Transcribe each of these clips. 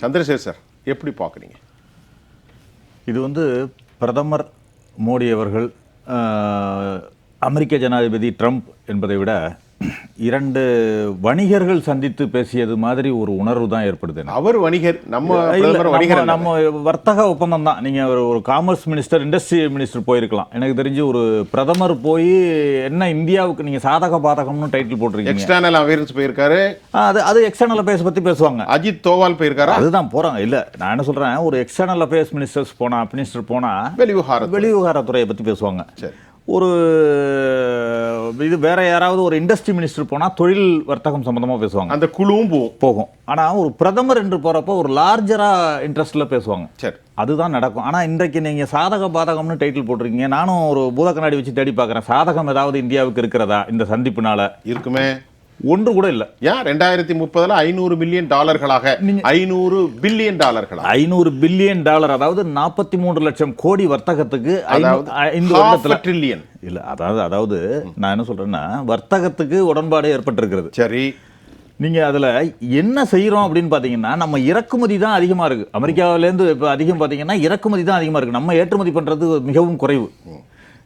Chandrasekhar sir எப்படி பார்க்குறீங்க? இது வந்து பிரதமர் மோடி அவர்கள் அமெரிக்க ஜனாதிபதி ட்ரம்ப் என்பதை விட இரண்டு வணிகர்கள் சந்தித்து பேசியது மாதிரி ஒரு உணர்வு தான் ஏற்படுது. அவர் வணிகர் நம்ம வணிகர் நம்ம வர்த்தக ஒப்பந்தம் தான். நீங்க ஒரு ஒரு காமர்ஸ் மினிஸ்டர் இண்டஸ்ட்ரி மினிஸ்டர் போயிருக்கலாம். எனக்கு தெரிஞ்சு ஒரு பிரதமர் போய் என்ன இந்தியாவுக்கு நீங்க சாதக பாதகம்னு டைட்டில் போட்டிருக்கீங்க. எக்ஸ்டர்னல் அவேர்னஸ் போயிருக்காரு. அது அது எக்ஸ்டர்னல் அஃபேர்ஸ் பத்தி பேசுவாங்க. அஜித் தோவால் போயிருக்காரா? அதுதான் போறாங்க. இல்ல நான் என்ன சொல்றேன் ஒரு எக்ஸ்டர்னல் அஃபேர்ஸ் மினிஸ்டர்ஸ் போனா மினிஸ்டர் போனா வெளிவிவகாரம் வெளிவிவகாரத்துறையை பத்தி பேசுவாங்க. சரி. ஒரு இது வேற யாராவது ஒரு இண்டஸ்ட்ரி மினிஸ்டர் போனா தொழில் வர்த்தகம் சம்பந்தமா பேசுவாங்க. அந்த குழுவும் போகும். போகும். ஆனா ஒரு பிரதமர் என்று போறப்போ ஒரு லார்ஜரா இன்ட்ரெஸ்ட்ல பேசுவாங்க. சரி. அதுதான் நடக்கும். ஆனா இன்றைக்கு நீங்க சாதக பாதகம்னு டைட்டில் போட்டிருக்கீங்க. நானும் ஒரு பூத கண்ணாடி வச்சு தேடி பார்க்கறேன். சாதகம் ஏதாவது இந்தியாவுக்கு இருக்கிறதா இந்த சந்திப்புனால? இருக்குமே. ஒன்று கூட இல்ல. ஏன் ரெண்டாயிரத்தி முப்பதுல ஐநூறு மில்லியன் டாலர்களாக. ஐநூறு பில்லியன் டாலர்களாக. ஐநூறு பில்லியன் டாலர் அதாவது நாற்பத்தி மூன்று லட்சம் கோடி வர்த்தகத்துக்கு ஐநூ- அதாவது இந்த half வருடத்துல a trillion. இல்ல அதாவது அதாவது நான் என்ன சொல்றேன்னா வர்த்தகத்துக்கு உடன்பாடு ஏற்பட்டிருக்கிறது. சரி. நீங்க அதுல என்ன செய்யறோம் அப்படின்னு பாத்தீங்கன்னா நம்ம இறக்குமதி தான் அதிகமா இருக்கு. அமெரிக்காவில இருந்து இப்ப அதிகம் பாத்தீங்கன்னா இறக்குமதி தான் அதிகமா இருக்கு. நம்ம ஏற்றுமதி பண்றது மிகவும் குறைவு.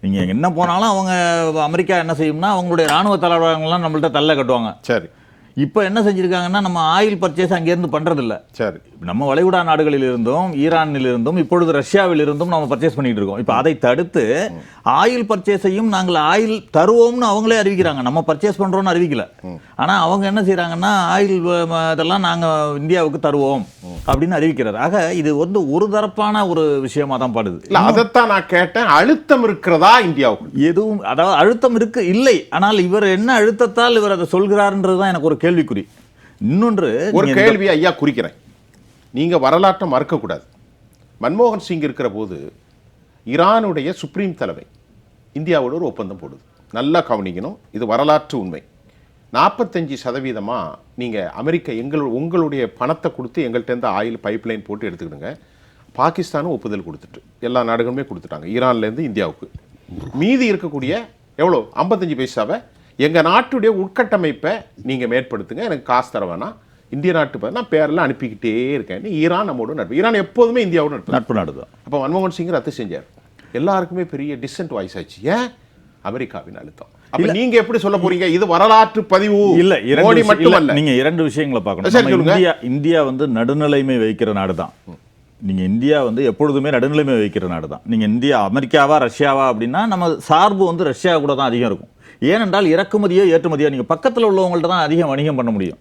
நீங்கள் என்ன போனாலும் அவங்க அமெரிக்கா என்ன செய்யும்னா அவங்களுடைய ராணுவ தலைவர்கள்லாம் நம்மள்ட்ட தள்ள கட்டுவாங்க. சரி. இப்போ என்ன செஞ்சிருக்காங்கன்னா நம்ம ஆயில் பர்ச்சேஸ் அங்கேருந்து பண்றதில்ல. சரி. நம்ம வளைகுடா நாடுகளில் இருந்தும் ஈரானில் இருந்தும் இப்பொழுது ரஷ்யாவில் இருந்தும் நம்ம பர்ச்சேஸ் பண்ணிட்டு இருக்கோம். இப்போ அதை தடுத்து ஆயில் பர்ச்சேஸையும் நாங்கள் ஆயில் தருவோம்னு அவங்களே அறிவிக்கிறாங்க. நம்ம பர்ச்சேஸ் பண்றோம்னு அறிவிக்கல. ஆனா அவங்க என்ன செய்றாங்கன்னா ஆயில் இதெல்லாம் நாங்க இந்தியாவுக்கு தருவோம் அப்படின்னு அறிவிக்கிறார். ஆக இது வந்து ஒரு தரப்பான ஒரு விஷயமா தான் பாடுது. இல்ல அதைத்தான் நான் கேட்டேன். அழுத்தம் இருக்கிறதா இந்தியாவுக்கு? எதுவும் அதாவது அழுத்தம் இருக்கு இல்லை. ஆனால் இவர் என்ன அழுத்தத்தால் இவர் அதை சொல்கிறார்ன்றது தான் எனக்கு ஒரு கேள்விக்குறி. இன்னொன்று ஒரு கேள்வி ஐயா குறிக்கிறேன். நீங்க வரலாற்றை மறக்கக்கூடாது. மன்மோகன் சிங் இருக்கிற போது ஈரானுடைய சுப்ரீம் தலைமை இந்தியாவோட ஒரு ஒப்பந்தம் போடுது. நல்லா கவனிக்கணும் இது வரலாற்று உண்மை. நாற்பத்தஞ்சு சதவீதமா நீங்க அமெரிக்க எங்கள் உங்களுடைய பணத்தை கொடுத்து எங்கள்கிட்ட ஆயில் பைப்லைன் போட்டு எடுத்துக்கிடுங்க. பாகிஸ்தானும் ஒப்புதல் கொடுத்துட்டு எல்லா நாடுகளுமே கொடுத்துட்டாங்க. ஈரான்ல இருந்து இந்தியாவுக்கு. மீதி இருக்கக்கூடிய எவ்வளோ ஐம்பத்தஞ்சு பைசாவை எங்க நாட்டுடைய உட்கட்டமைப்பை நீங்க மேற்படுத்துங்க. எனக்கு காசு தர வேணாம். இந்திய நாட்டு ப- நான் பேரெல்லாம் அனுப்பிக்கிட்டே இருக்கேன். ஈரான் நம்மோட நட்பு. ஈரான் எப்போதுமே இந்தியாவோட நட்பு நட்பு நாடு தான் அப்போ மன்மோகன் சிங் ரத்து செஞ்சார். எல்லாருக்குமே பெரிய டிசன்ட் வாய்ஸ் ஆச்சு. ஏன்? அமெரிக்காவின் அழுத்தம். அப்ப நீங்க எப்படி சொல்ல போறீங்க? இது வரலாற்று பதிவு. இல்ல மோடி மட்டுமல்ல இல்ல, நீங்க இரண்டு விஷயங்களை பார்க்கணும். இந்தியா இந்தியா வந்து நடுநிலைமை வைக்கிற நாடு தான் நீங்க இந்தியா வந்து எப்பொழுதுமே நடுநிலைமை வைக்கிற நாடு தான் நீங்க இந்தியா அமெரிக்காவா ரஷ்யாவா அப்படின்னா நம்ம சார்பு வந்து ரஷ்யா கூட தான் அதிகம் இருக்கும். ஏனென்றால் இறக்குமதியோ ஏற்றுமதியோ நீங்கள் பக்கத்தில் உள்ளவங்கள்ட்ட தான் அதிகம் வணிகம் பண்ண முடியும்.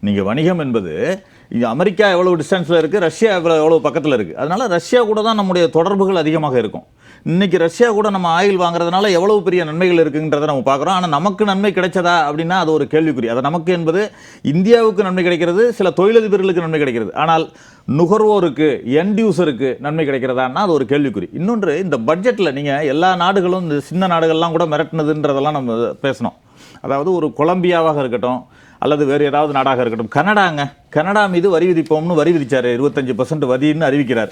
நீங்கள் வணிகம் என்பது இது அமெரிக்கா எவ்வளோ டிஸ்டன்ஸில் இருக்குது ரஷ்யா எவ்வளோ எவ்வளோ பக்கத்தில் இருக்குது அதனால் ரஷ்யா கூட தான் நம்முடைய தொடர்புகள் அதிகமாக இருக்கும். இன்றைக்கி ரஷ்யா கூட நம்ம ஆயில் வாங்குறதுனால எவ்வளோ பெரிய நன்மைகள் இருக்குங்கிறத நம்ம பார்க்குறோம். ஆனால் நமக்கு நன்மை கிடைச்சதா அப்படின்னா அது ஒரு கேள்விக்குறி. அது நமக்கு என்பது இந்தியாவுக்கு நன்மை கிடைக்கிறது சில தொழிலதிபர்களுக்கு நன்மை கிடைக்கிறது. ஆனால் நுகர்வோருக்கு என்டியூசருக்கு நன்மை கிடைக்கிறதான்னா அது ஒரு கேள்விக்குறி. இன்னொன்று இந்த பட்ஜெட்டில் நீங்கள் எல்லா நாடுகளும் இந்த சின்ன நாடுகள்லாம் கூட மிரட்டினதுன்றதெல்லாம் நம்ம பேசணும். அதாவது ஒரு கொலம்பியாவாக இருக்கட்டும் அல்லது வேறு ஏதாவது நாடாக இருக்கட்டும். கனடாங்க. கனடா மீது வரி விதிப்போம்னு வரி விதித்தார் இருபத்தஞ்சி பர்சன்ட் வரின்னு அறிவிக்கிறார்.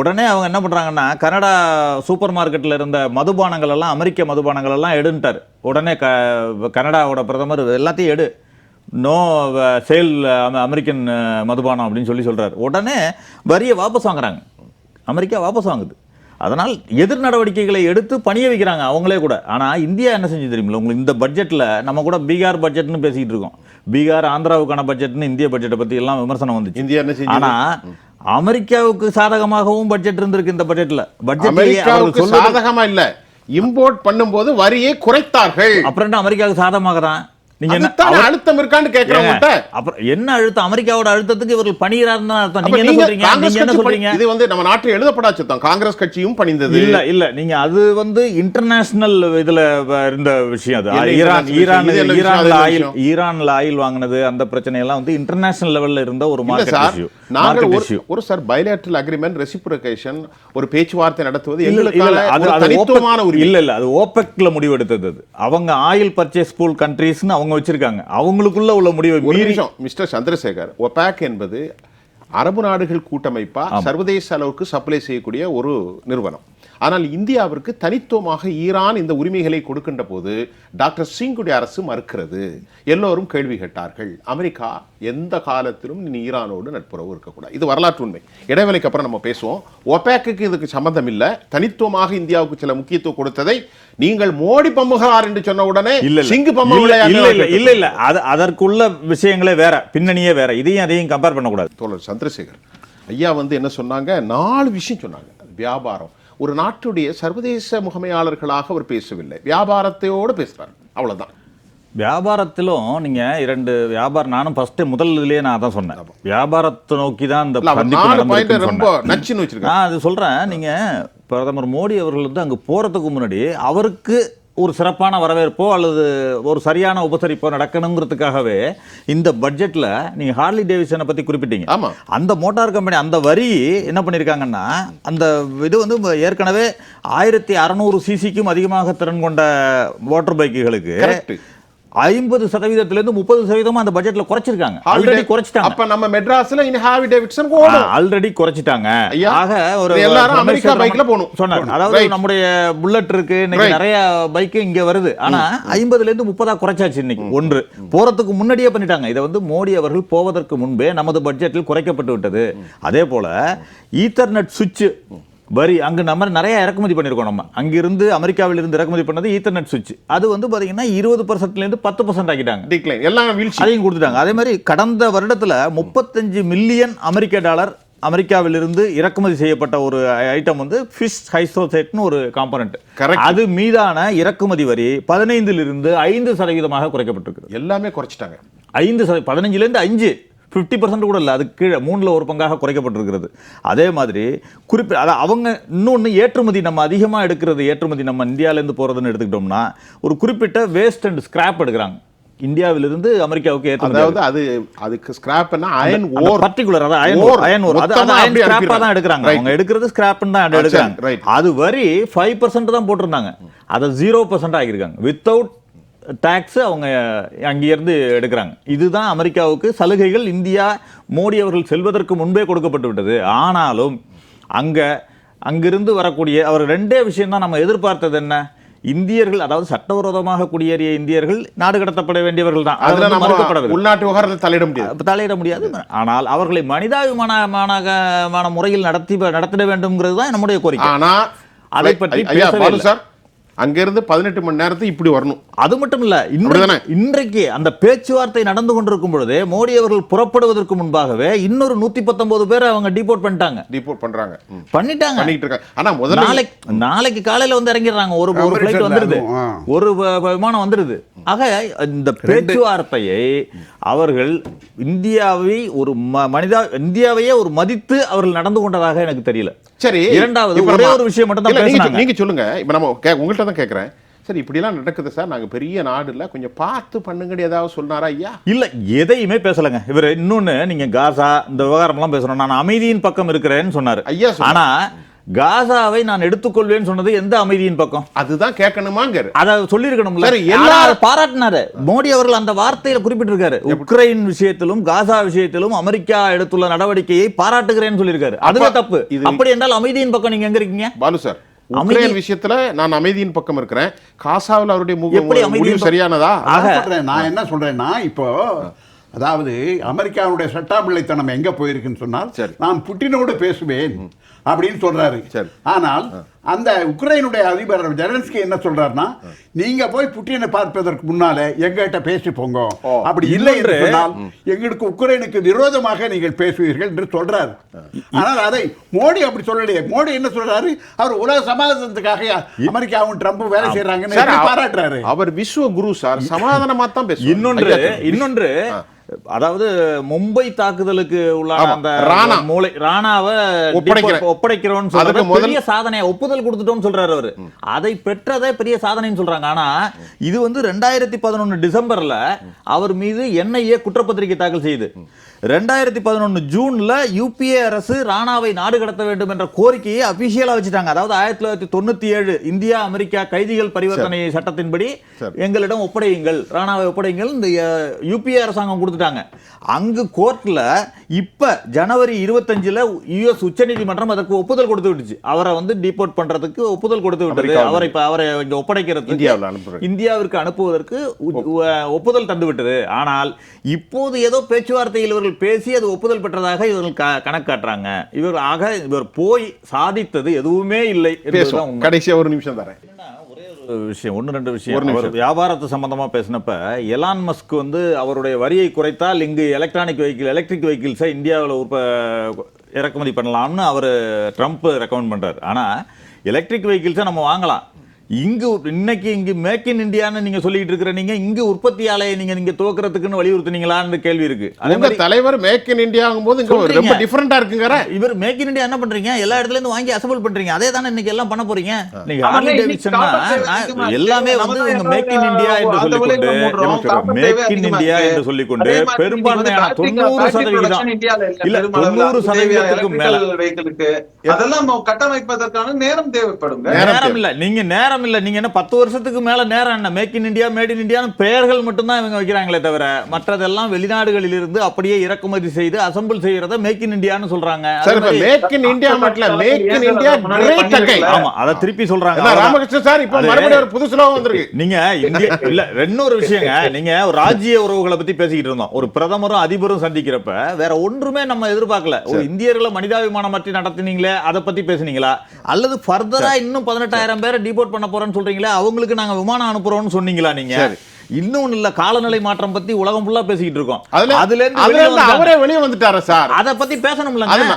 உடனே அவங்க என்ன பண்ணுறாங்கன்னா கனடா சூப்பர் மார்க்கெட்டில் இருந்த மதுபானங்கள் எல்லாம் அமெரிக்க மதுபானங்கள் எல்லாம் எடுன்ட்டார். உடனே க கனடாவோட பிரதமர் எல்லாத்தையும் எடு. நோ சேல் அமெரிக்கன் மதுபானம் அப்படின்னு சொல்லி சொல்கிறார் உடனே வரியை வாபஸ் வாங்குறாங்க. அமெரிக்கா வாபஸ் வாங்குது. அதனால் எதிர் நடவடிக்கைகளை எடுத்து பணிய வைக்கிறாங்க அவங்களே கூட. ஆனா இந்தியா என்ன செஞ்சு தெரியுமில்ல? உங்களுக்கு இந்த பட்ஜெட்ல நம்ம கூட பீகார் பட்ஜெட்னு பேசிக்கிட்டு இருக்கோம். பீகார் ஆந்திராவுக்கான பட்ஜெட்னு இந்திய பட்ஜெட்டை பத்தி எல்லாம் விமர்சனம் வந்துச்சு. இந்தியா என்ன செஞ்சு ஆனா அமெரிக்காவுக்கு சாதகமாகவும் பட்ஜெட் இருந்திருக்கு இந்த பட்ஜெட்ல. பட்ஜெட் அமெரிக்காவுக்கு சாதகமா இல்ல. இம்போர்ட் பண்ணும்போது வரியை குறைத்தார்கள். அப்புறம் அமெரிக்காவுக்கு சாதகமாக தான் நீங்க என்ன அழுத்தம் இருக்கான்னு கேட்கிறவங்ககிட்ட அப்புறம் என்ன அழுத்தம்? அமெரிக்காவோட அழுத்தத்துக்கு இவர்கள் பணிகிறாருன்னு தான் அர்த்தம். நீங்க என்ன சொல்றீங்க? நீங்க என்ன சொல்றீங்க? இது வந்து நம்ம நாட்டில் எழுதப்படா சுத்தம் காங்கிரஸ் கட்சியும் பணிந்தது. இல்ல இல்ல. நீங்க அது வந்து இன்டர்நேஷனல் இதுல இருந்த விஷயம் அது. Iran Iran? ஈரான்ல ஆயில்? ஈரான்ல ஆயில் வாங்குனது அந்த பிரச்சனை எல்லாம் வந்து இன்டர்நேஷனல் லெவல்ல இருந்த ஒரு மார்க்கெட் இஷ்யூ நாங்கள் ஒரு ஒரு சார் பைலேட்டரல் அக்ரிமெண்ட் ரெசிப்ரோகேஷன் ஒரு பேச்சுவார்த்தை நடத்துவது ஒரு அது தனித்துவமான உரிமை. இல்ல இல்ல. அது ஓபெக்ல முடிவெடுத்தது அவங்க ஆயில் பர்ச்சேஸ் பூல் கண்ட்ரீஸ்னு அவங்க வச்சிருக்காங்க. அவங்களுக்குள்ள உள்ள முடிவை நிமிஷம் மிஸ்டர் சந்திரசேகர் ஒபாக் என்பது அரபு நாடுகள் கூட்டமைப்பா சர்வதேச அளவுக்கு சப்ளை செய்யக்கூடிய ஒரு நிறுவனம். ஆனால் இந்தியாவிற்கு தனித்துவமாக ஈரான் இந்த உரிமைகளை கொடுக்கின்ற போது டாக்டர் சிங்குடைய அரசு மறுக்கிறது. எல்லோரும் கேள்வி கேட்டார்கள். அமெரிக்கா எந்த காலத்திலும் நீ ஈரானோடு நட்புறவு இருக்கக்கூடாது. இது வரலாற்று உண்மை. இடைவேளைக்கு அப்புறம் நம்ம பேசுவோம். ஒபேக்கு இதுக்கு சம்பந்தம் இல்லை. தனித்துவமாக இந்தியாவுக்கு சில முக்கியத்துவம் கொடுத்ததை நீங்கள் மோடி பம்புகிறார் என்று சொன்ன உடனே இல்ல. சிங்கு பம்புகளை இல்ல இல்ல இல்ல இல்ல அது அதற்குள்ள விஷயங்களே வேற. பின்னணியே வேற. இதையும் அதையும் கம்பேர் பண்ணக்கூடாது. தோழர் சந்திரசேகர் ஐயா வந்து என்ன சொன்னாங்க? நாலு விஷயம் சொன்னாங்க. வியாபாரம். ஒரு நாட்டுடைய சர்வதேச முகமையாளர்களாக அவர் பேசவில்லை. வியாபாரத்தையோடு பேசுறாரு. அவ்வளவுதான். வியாபாரத்திலும் நீங்க இரண்டு வியாபாரம் நானும் ஃபர்ஸ்ட் முதல் இதுலயே நான் அதான் சொன்னேன். வியாபாரத்தை நோக்கி தான் இந்த ரொம்ப. நச்சுன்னு வச்சிருக்காரு. நான் அது சொல்றேன் நீங்க பிரதமர் மோடி அவர்கள் வந்து அங்க போறதுக்கு முன்னாடி அவருக்கு ஒரு சிறப்பான வரவேற்போ அல்லது ஒரு சரியான உபசரிப்போ நடக்கணுங்கிறதுக்காகவே இந்த பட்ஜெட்ல நீங்க ஹார்லி டேவிசனை பத்தி குறிப்பிட்டீங்க. ஆமா. அந்த மோட்டார் கம்பெனி அந்த வரி என்ன பண்ணியிருக்காங்கன்னா அந்த இது வந்து ஏற்கனவே ஆயிரத்தி அறநூறு சிசிக்கும் அதிகமாக திறன் கொண்ட மோட்டார் பைக்குகளுக்கு ஐம்பது சதவீதத்திலிருந்து முப்பது சதவீதமா அந்த பட்ஜெட்ல குறைச்சிருக்காங்க. ஆல்ரெடி குறைச்சிட்டாங்க. அப்ப நம்ம மெட்ராஸ்ல இனி ஹாவி டேவிட்சன் ஆல்ரெடி குறைச்சிட்டாங்க. ஆக ஒரு எல்லாரும் அமெரிக்கா பைக்ல போகணும். சொன்னார். அதாவது. நம்முடைய புல்லட் இருக்கு இன்னைக்கு. நிறைய பைக் இங்க வருது. ஆனா ஐம்பதுல இருந்து முப்பதா குறைச்சாச்சு இன்னைக்கு. ஒன்று. போறதுக்கு முன்னாடியே பண்ணிட்டாங்க. இதை வந்து மோடி அவர்கள் போவதற்கு முன்பே நமது பட்ஜெட்டில் குறைக்கப்பட்டு விட்டது. அதே போல ஈத்தர்நெட் சுவிட்ச் வரி அங்க நம்ம நிறைய இறக்குமதி பண்ணிருக்கோம் நம்ம. அங்கிருந்து அமெரிக்காவில் இருந்து இறக்குமதி பண்ணது ஈத்தர்நெட் சுவிட்ச் அது வந்து பாத்தீங்கன்னா இருபது பர்சன்ட்ல இருந்து பத்து பர்சன்ட் ஆக்கிட்டாங்க. டிக்ளைன் எல்லாம் வீழ்ச்சி. அதையும் கொடுத்துட்டாங்க. அதே மாதிரி கடந்த வருடத்துல முப்பத்தஞ்சு மில்லியன் அமெரிக்க டாலர் அமெரிக்காவிலிருந்து இறக்குமதி செய்யப்பட்ட ஒரு ஐட்டம் வந்து ஃபிஷ் ஹைசோசைட்னு ஒரு காம்பனண்ட். அது மீதான இறக்குமதி வரி பதினைந்திலிருந்து ஐந்து சதவீதமாக குறைக்கப்பட்டிருக்கு எல்லாமே குறைச்சிட்டாங்க. ஐந்து சத பதினஞ்சுலேருந்து அஞ்சு ஃபிஃப்டி பர்சன்ட் கூட இல்லை அதுக்கு கீழே மூணில் ஒரு பங்காக குறைக்கப்பட்டிருக்கிறது. அதே மாதிரி குறிப்பி அதான் அவங்க இன்னொன்று ஏற்றுமதி நம்ம அதிகமாக எடுக்கிறது ஏற்றுமதி நம்ம இந்தியாவிலேருந்து போகிறதுன்னு எடுத்துக்கிட்டோம்னா ஒரு குறிப்பிட்ட வேஸ்ட் அண்ட் ஸ்கிராப் எடுக்கிறாங்க. இந்தியாவிலிருந்து அமெரிக்காவுக்கு ஏற்றுமதி அதாவது அது அதுக்கு ஸ்கிராப்னா அயன் ஓர் பர்டிகுலர் அதான் அயன். ஓர் அயன் ஓர் அது அது அயன் ஸ்கிராப்பா. தான் எடுக்கிறாங்க. அவங்க எடுக்கிறது ஸ்கிராப்னு தான் எடுக்கிறாங்க. அது வரி ஃபைவ் பர்சன்ட் தான் போட்டிருந்தாங்க. அதை ஜீரோ பர்சன்ட் ஆகியிருக்காங்க வித்தவுட் டாக்ஸ் அவங்க அங்கிருந்து எடுக்கிறாங்க. இதுதான் அமெரிக்காவுக்கு சலுகைகள். இந்தியா மோடி அவர்கள் செல்வதற்கு முன்பே கொடுக்கப்பட்டு விட்டது. ஆனாலும் அங்க அங்கிருந்து வரக்கூடிய அவர் ரெண்டே விஷயம் தான் நம்ம எதிர்பார்த்தது என்ன? இந்தியர்கள் அதாவது சட்டவிரோதமாக குடியேறிய இந்தியர்கள் நாடு கடத்தப்பட வேண்டியவர்கள் தான் மறுக்கப்படவில்லை. உள்நாட்டு விவகாரத்தில் தலையிட முடியாது. தலையிட முடியாது. ஆனால் அவர்களை மனிதாபிமானமான முறையில் நடத்தி நடத்திட வேண்டும்ங்கிறது தான் நம்முடைய கோரிக்கை. ஆனா அதை பற்றி பேசவே. சார் அங்க இருந்து பதினெட்டு மணி நேரத்துக்கு இப்படி வரணும். அது மட்டும் இல்ல? இன்றைக்கு அந்த பேச்சுவார்த்தை நடந்து கொண்டிருக்கும் பொழுது மோடி அவர்கள் புறப்படுவதற்கு முன்பாகவே இன்னொரு நூத்தி பத்தொன்பது பேரை அவங்க டிபோர்ட் பண்ணிட்டாங்க. டிபோர்ட் பண்றாங்க. ம். பண்ணிட்டாங்க. பண்ணிட்டு இருக்காங்க. முதல்ல நாளைக்கு நாளைக்கு காலையில வந்து இறங்கிடுறாங்க. ஒரு ஒரு ஃபிளைட் ஆ. ஒரு விமானம் வந்துருது. ஆக இந்த பேச்சுவார்த்தையை அவர்கள் இந்தியாவை ஒரு ம- மனிதா இந்தியாவையே ஒரு மதித்து அவர்கள் நடந்து கொண்டதாக எனக்கு தெரியல. சரி இரண்டாவது ஒரே ஒரு விஷயம் மட்டும் தான் நீங்க சொல்லுங்க. இப்ப நம்ம உங்கள்ட்ட தான் கேக்குறேன். சரி இப்படிலாம் நடக்குது சார். நாங்க பெரிய நாடு இல்ல கொஞ்சம் பார்த்து பண்ணுங்கடி ஏதாவது சொன்னாரா ஐயா? இல்ல எதையுமே பேசலங்க. இவர் இன்னொன்னு நீங்க காசா இந்த விவகாரம்லாம் பேசணும். நான் அமைதியின் பக்கம் இருக்கிறேன்னு சொன்னாரு. ஐயா சொன்னாரு. காசாவை நான் எடுத்துக்கொள்வேன்னு சொன்னது எந்த அமைதியின் பக்கம்? அதுதான் கேட்கணுமாங்கிற. அத சொல்லியிருக்கணும்ல. சரி, எல்லா எல்லா- பாராட்டினாரு. மோடி அவர்கள் அந்த வார்த்தையில குறிப்பிட்டிருக்காரு. உக்ரைன் விஷயத்திலும் காசா விஷயத்திலும் அமெரிக்கா எடுத்துள்ள நடவடிக்கையை பாராட்டுகிறேன்னு சொல்லியிருக்காரு. அதுவே தப்பு. இது- அப்படி என்றால் அமைதியின் பக்கம் நீங்க எங்க இருக்கீங்க? பாலு சார் உக்ரைன் விஷயத்துல நான் அமைதியின் பக்கம் இருக்கிறேன். காசாவில் அவருடைய முடிவு? சரியானதா? நான் என்ன சொல்றேன்னா இப்போ அதாவது அமெரிக்காவுடைய சட்டாம்பிள்ளைத்தனம் எங்க போயிருக்குன்னு சொன்னால் சரி. நான் புட்டினோடு பேசுவேன் அப்படின்னு சொல்றாரு. சரி. ஆனால் அந்த உக்ரைனுடைய அதிபர் ஜெலன்ஸ்கி என்ன சொல்றாருன்னா நீங்க போய் புட்டினை பார்ப்பதற்கு முன்னால எங்ககிட்ட பேசி போங்க. அப்படி இல்லை என்று சொன்னால் எங்களுக்கு உக்ரைனுக்கு விரோதமாக நீங்கள் பேசுவீர்கள் என்று சொல்றாரு. ஆனால் அதை மோடி அப்படி சொல்லலையே. மோடி என்ன சொல்றாரு? அவர் உலக சமாதானத்துக்காக அமெரிக்காவும் ட்ரம்பும் வேலை செய்யறாங்கன்னு பாராட்டுறாரு? அவர் விஸ்வ குரு சார் சமாதானமா தான் பேசுவார். இன்னொன்று. இன்னொன்று அதாவது மும்பை தாக்குதலுக்கு உள்ளான அந்த ராணா. மூளை ராணாவை ஒப்படைக்கிறோம்னு சொல்றது பெரிய சாதனை ஒப்புதல் கொடுத்துட்டோம்னு சொல்றாரு அவரு. அதை பெற்றதே பெரிய சாதனைன்னு சொல்றாங்க. ஆனா இது வந்து ரெண்டாயிரத்தி பதினொன்னு டிசம்பர்ல அவர் மீது என்ஐஏ குற்றப்பத்திரிகை தாக்கல் செய்யுது ரெண்டாயிரத்தி பதினொன்று ஜூன்ல யூபிஏ அரசு ராணாவை நாடு கடத்த வேண்டும் என்ற கோரிக்கையை அபிஷியலா வச்சுட்டாங்க. அதாவது ஆயிரத்தி தொள்ளாயிரத்தி தொண்ணூத்தி ஏழு இந்தியா அமெரிக்கா கைதிகள் பரிவர்த்தனை சட்டத்தின்படி. எங்களிடம் ஒப்படையுங்கள் ராணாவை ஒப்படையுங்கள் இந்த யூபிஏ அரசாங்கம் கொடுத்துட்டாங்க. அங்கு கோர்ட்ல இப்ப ஜனவரி இருபத்தஞ்சுல யுஎஸ் உச்சநீதிமன்றம் அதற்கு ஒப்புதல் கொடுத்து விட்டுச்சு. அவரை வந்து டிபோர்ட் பண்றதுக்கு ஒப்புதல் கொடுத்து விட்டது. அவரை இப்ப அவரை இங்க ஒப்படைக்கிறதுக்கு இந்தியாவில் இந்தியாவிற்கு அனுப்புவதற்கு ஒப்புதல் தந்துவிட்டது ஆனால் இப்போது ஏதோ பேச்சுவார்த்தையில் இவர்கள் பேசி அது ஒப்புதல் பெற்றதாக இவர்கள் கணக்கு காட்டுறாங்க இவர் ஆக இவர் போய் சாதித்தது எதுவுமே இல்லை என்பதுதான் பேசுவோம். உண்மை. கடைசியா ஒரு நிமிஷம் தரேன். விஷயம் ஒன்று ரெண்டு விஷயம். அவர் வியாபாரத்து சம்பந்தமா பேசினப்ப எலான் மஸ்க் வந்து அவருடைய வரியை குறைத்தால் இங்கு எலக்ட்ரானிக் வெஹிக்கிள் எலக்ட்ரிக் வெஹிக்கிள்ஸை இந்தியாவில் உற்ப இறக்குமதி பண்ணலாம்னு அவர் ட்ரம்ப் ரெக்கமெண்ட் பண்றாரு. ஆனா எலக்ட்ரிக் வெஹிக்கிள்ஸை நம்ம வாங்கலாம். இங்கு இன்னைக்கு இங்கு மேக் இன் இந்தியான்னு நீங்க சொல்லிட்டு இருக்கிற நீங்க இங்கு உற்பத்தி ஆலையை நீங்க நீங்க துவக்கிறதுக்குன்னு வலியுறுத்துனீங்களான்னு கேள்வி இருக்கு அதே மாதிரி தலைவர் மேக் இன் இந்தியாங்கும் போது இங்க. ரொம்ப டிஃபரெண்டா இருக்குங்கிற இவர் மேக் இன் இந்தியா என்ன பண்றீங்க எல்லா இடத்துல இருந்து வாங்கி அசம்பிள் பண்றீங்க அதே தானே இன்னைக்கு எல்லாம் பண்ண போறீங்க நீங்க ஹார்லி எல்லாமே. வந்து இங்க மேக் இன் இந்தியா என்று அந்த சொல்லிக் கொண்டு விலைக்கு மூடுறோம். Copper make in India. என்று சொல்லிக் கொண்டு அதே மாதிரி பெரும்பான்மையான தொண்ணூறு சதவிகிதம் இல்ல. தொண்ணூறு சதவீதத்துக்கும் மேல அதெல்லாம் கட்டமைப்பதற்கான நேரம் தேவைப்படும் நேரம் நேரம் இல்ல நீங்க நேரம் இல்ல. நீங்க என்ன பத்து வருஷத்துக்கு மேல நேரம் என்ன? Make in India made in இந்தியான்னு பெயர்கள் மட்டும்தான் இவங்க வைக்கிறாங்களே தவிர மற்றதெல்லாம் வெளிநாடுகளில் இருந்து அப்படியே இறக்குமதி செய்து அசம்பிள் செய்யறத மேக் இன் இந்தியான்னு சொல்றாங்க. அதே சார் இப்ப மாதிரி- மேக் இன் இந்தியா மட்டும் make in India great again ஆமா அத திருப்பி அவ்வளவுதான். ராமகிருஷ்ணன் சார் இப்போ மறுபடியும் ஒரு புது ஸ்லோகம் வந்திருக்கு. நீங்க இந்திய இல்ல இன்னொரு விஷயங்க. நீங்க ஒரு ராஜ்ய உறவுகளை பத்தி பேசிக்கிட்டு இருந்தோம். ஒரு பிரதமரும் அதிபரும் சந்திக்கிறப்ப வேற ஒன்றுமே நம்ம எதிர்பார்க்கல. ஒரு இந்தியர்களை மனிதாபிமானம் பற்றி நடத்தினீங்களே அதை பத்தி பேசுனீங்களா? அல்லது ஃபர்தரா இன்னும் பதினெட்டாயிரம் பேரை டிபோர்ட் பண்ண போறேன்னு சொல்றீங்களே அவங்களுக்கு நாங்க விமானம் அனுப்புறோம்னு சொன்னீங்களா நீங்க. இன்னும் இல்ல காலநிலை மாற்றம் பத்தி உலகம் ஃபுல்லா பேசிக்கிட்டு இருக்கோம் அதுல இருந்து. அவரே வெளியே வந்துட்டாரா சார் அத பத்தி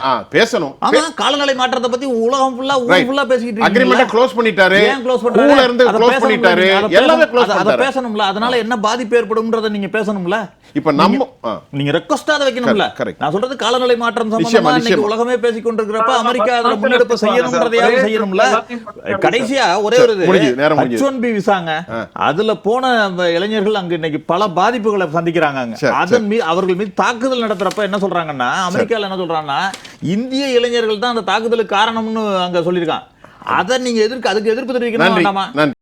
ஆ, பேசணும் ஆமா காலநிலை மாற்றத்தை பத்தி உலகம் ஃபுல்லா ஊர். ஃபுல்லா பேசிக்கிட்டு அக்ரிமெண்ட் இருக்கீங்களா? க்ளோஸ் பண்ணிட்டாரு ஏன் க்ளோஸ் பண்றாரு இருந்து க்ளோஸ் பேசணும்ல பண்ணிட்டாரு எல்லாமே. க்ளோஸ் அத- அத பேசணும்ல அதனால என்ன பாதிப்பு ஏற்படும்ன்றத நீங்க பேசணும்ல இப்ப நம்ம நீங்க ரெக்வஸ்டா அதை வைக்கணும்ல. நான் சொல்றது காலநிலை மாற்றம் சம்பந்தமா இன்னைக்கு. உலகமே பேசிக் கொண்டிருக்கிறப்ப அமெரிக்கா அதுல முன்னெடுப்பு செய்யணும்ன்றதையாவது. செய்யணும்ல. கடைசியா ஒரே ஒரு. ஹச் ஒன் பி விசாங்க. அதுல போன இளைஞர்கள் அங்க இன்னைக்கு பல பாதிப்புகளை சந்திக்கிறாங்க அதன் மீது அவர்கள் மீது தாக்குதல் நடத்துறப்ப என்ன சொல்றாங்கன்னா அமெரிக்கால என்ன சொல்றாங்கன்னா இந்திய இளைஞர்கள் தான் அந்த தாக்குதலுக்கு காரணம்னு அங்க சொல்லியிருக்கான் அதை நீங்க எதிர்க்க அதுக்கு எதிர்ப்பு தெரிவிக்கணும் வேண்டாமா?